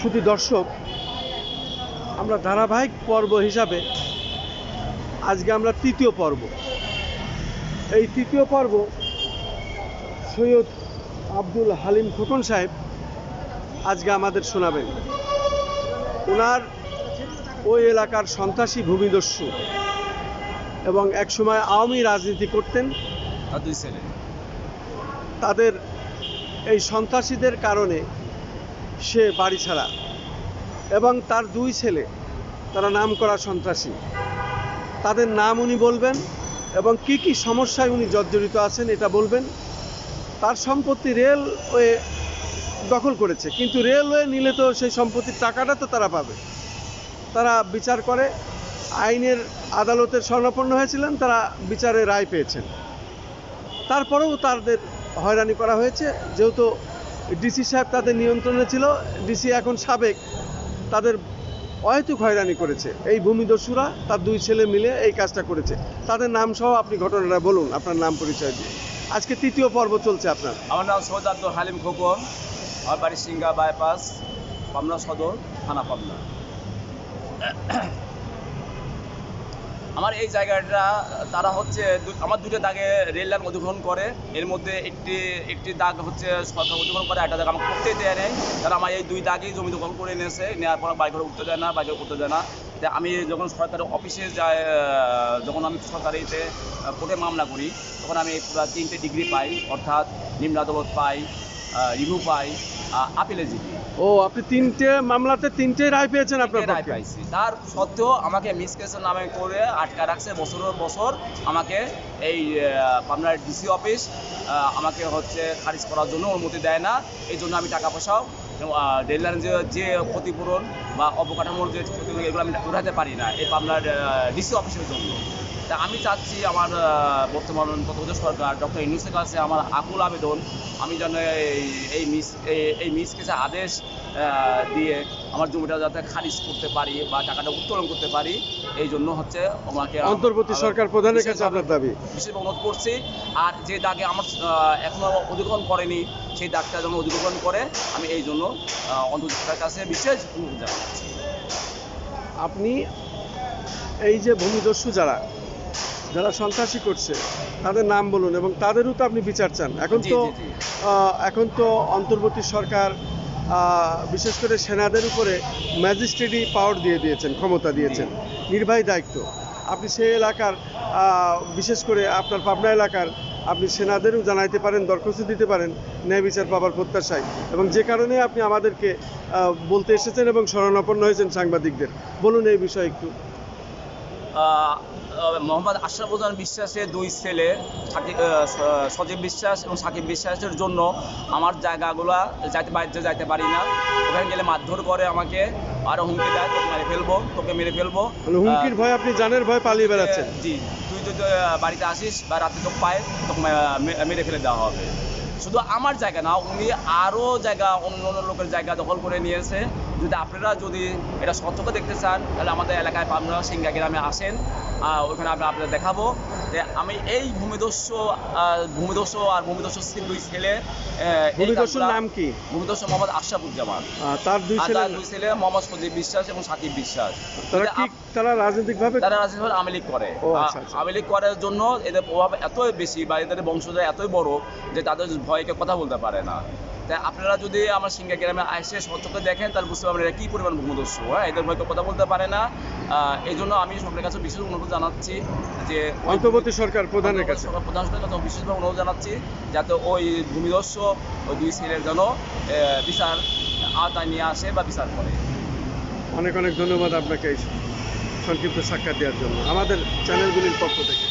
শুধু দর্শক আমরা ধারাবাহিক পর্ব হিসাবে আজকে আমরা তৃতীয় পর্ব। এই তৃতীয় পর্ব সৈয়দ আব্দুল হালিম খোকন সাহেব আজকে আমাদের শোনাবেন। ওনার ওই এলাকার সন্ত্রাসী ভূমিদস্যু এবং একসময় আওয়ামী রাজনীতি করতেন। তাদের এই সন্ত্রাসীদের কারণে সে বাড়ি ছাড়া। এবং তার দুই ছেলে, তারা নাম করা সন্ত্রাসী। তাদের নাম উনি বলবেন এবং কি কি সমস্যায় উনি জর্জরিত আছেন এটা বলবেন। তার সম্পত্তি রেলওয়ে দখল করেছে, কিন্তু রেলওয়ে নিলে তো সেই সম্পত্তির টাকাটা তো তারা পাবে। তারা বিচার করে, আইনের আদালতের স্বর্ণাপন্ন হয়েছিলেন, তারা বিচারে রায় পেয়েছেন। তারপরেও তাদের হয়রানি করা হয়েছে, যেহেতু ডিসি সাহেব তাদের নিয়ন্ত্রণে ছিল, ডিসি এখন সাবেক, তাদের অহেতুক হয়রানি করেছে। এই ভূমিদস্যুরা তার দুই ছেলে মিলে এই কাজটা করেছে। তাদের নাম সহ আপনি ঘটনাটা বলুন, আপনার নাম পরিচয় দিয়ে আজকে তৃতীয় পর্ব চলছে আপনার। আমার নাম সৈয়দ আব্দুল হালিম খোকন, আমার বাড়ি সিঙ্গা বাইপাস, পাবনা সদর, থানা পাবনা। আমার এই জায়গাটা, তারা হচ্ছে আমার দুটো দাগে রেল লাইন অধিগ্রহণ করে। এর মধ্যে একটি একটি দাগ হচ্ছে সরকার অধিগ্রহণ করে একটা দাগ আমাকে করতেই দেয় নেই। তারা আমার এই দুই দাগেই জমি দখল করে নিয়েছে নেওয়ার পর বাড়ি ঘরে উঠতে দেয় না, বাড়ি ঘরে উঠতে দেয় না। আমি যখন সরকারের অফিসে যাই যখন আমি সরকারিতে কোর্টে মামলা করি, তখন আমি তিনটে ডিগ্রি পাই, অর্থাৎ নিম্ন আদালত পাই রিভিউ পাই আপিলে জিপি ও আপনি তিনটে মামলাতে তিনটে রায় পেয়েছেন আপনার রায়? পাইছি। তার সত্ত্বেও আমাকে মিস কেসের নামে করে আটকা রাখছে বছরের বছর আমাকে এই পাবনার ডিসি অফিস আমাকে হচ্ছে খারিজ করার জন্য অনুমতি দেয় না। এই জন্য আমি টাকা পয়সাও রেললাইন যে যে ক্ষতিপূরণ বা অবকাঠামোর যে ক্ষতিপূরণ এগুলো আমি উঠাতে পারি না এই পাবনার ডিসি অফিসের জন্য। তা আমি চাচ্ছি আমার বর্তমান তত্ত্বাবধায়ক সরকার ডক্টর ইউনুসের কাছে আমার আকুল আবেদন আমি যেন এই এই মিস এই- মিস কেসে আদেশ দিয়ে আমার জমিটা যাতে খারিজ করতে পারি বা টাকাটা উত্তোলন করতে পারি এই জন্য হচ্ছে আমাকে অন্তর্বর্তী সরকার প্রধানের কাছে আপনার দাবি? বিশেষ অনুরোধ করছি। আর যে দাগে আমার এখনও অধিগ্রহণ করেনি সেই দাগটা যেন অধিগ্রহণ করে আমি এই জন্য অন্তর্জাতির কাছে বিশেষ অনুরোধ জানাচ্ছি। আপনি এই যে ভূমিদস্যু যারা যারা সন্ত্রাসী করছে তাদের নাম বলুন এবং তাদেরও তো আপনি বিচার চান। এখন তো এখন তো অন্তর্বর্তী সরকার বিশেষ করে সেনাদের উপরে ম্যাজিস্ট্রেটই পাওয়ার দিয়ে দিয়েছেন ক্ষমতা দিয়েছেন। নির্বাহী দায়িত্ব। আপনি সেই এলাকার বিশেষ করে আপনার পাবনা এলাকার আপনি সেনাদেরও জানাইতে পারেন দরখাস্ত দিতে পারেন ন্যায় বিচার পাবার প্রত্যাশায়। এবং যে কারণে আপনি আমাদেরকে বলতে এসেছেন এবং শরণাপন্ন হয়েছেন সাংবাদিকদের। বলুন এই বিষয়ে একটু। মোহাম্মদ আশরাফুজ্জামান বিশ্বাসের দুই ছেলে সাকিব সজীব বিশ্বাস এবং সাকিব বিশ্বাসের জন্য আমার জায়গাগুলো যাইতে বাড়িতে যাইতে পারি না। ওখানে গেলে মারধর করে আমাকে আরও হুমকি দেয় তোকে মেরে ফেলব তোকে মেরে ফেলব। মানে হুমকির ভয় আপনি জানের ভয় পালিয়ে বেড়াচ্ছেন। জি তুই যদি বাড়িতে আসিস বা রাতে তোকে পায় তোকে মেরে ফেলে দেওয়া হবে। শুধু আমার জায়গা না উনি আরও জায়গা অন্য অন্য লোকের জায়গা দখল করে নিয়েছে। যদি আপনারা যদি এটা সত্যকে দেখতে চান তাহলে আমাদের এলাকায় পাবনা সিঙ্গা গ্রামে আসেন। ওইখানে আমরা আপনাদের দেখাবো যে আমি এই ভূমিদস্য ভূমিদস্য আর ভূমিদস্য স্ত্রীর দুই ছেলে ভূমিদস্যুর নাম কি? ভূমিদস্য মোহাম্মদ আশরাফুজ্জামান। তার দুই ছেলে দুই ছেলে মোহাম্মদ সজীব বিশ্বাস এবং সাকিব বিশ্বাস। তারা কি তারা রাজনৈতিকভাবে তারা রাজনীতি আমেলিক করে। ও, আচ্ছা, আচ্ছা। আমেলিক করার জন্য এদের প্রভাব এতই বেশি বা এদের বংশধর এতই বড় যে তাদের ভয়কে কথা বলতে পারে না। তাই আপনারা যদি আমার সিঙ্গা গ্রামে এসে সচকে দেখেন তাহলে বুঝতে পারবেন এরা কী পরিমাণ ভূমদস্যু হ্যাঁ? এদের ভয়কে কথা বলতে পারে না। এই জন্য আমি সরকারের কাছে বিশেষ অনুরোধ জানাচ্ছি যে অন্তর্বর্তী সরকার প্রধানের কাছে। প্রধান সরকারের কাছে বিশেষভাবে অনুরোধ জানাচ্ছি যাতে ওই ভূমিদস্য ওই দুই ছেলের যেন আহ, বিচার আওতায় নিয়ে আসে বা বিচার করে। অনেক অনেক ধন্যবাদ আপনাকে সংক্ষিপ্ত সাক্ষাৎ দেওয়ার জন্য। আমাদের চ্যানেলগুলির পক্ষ থেকে।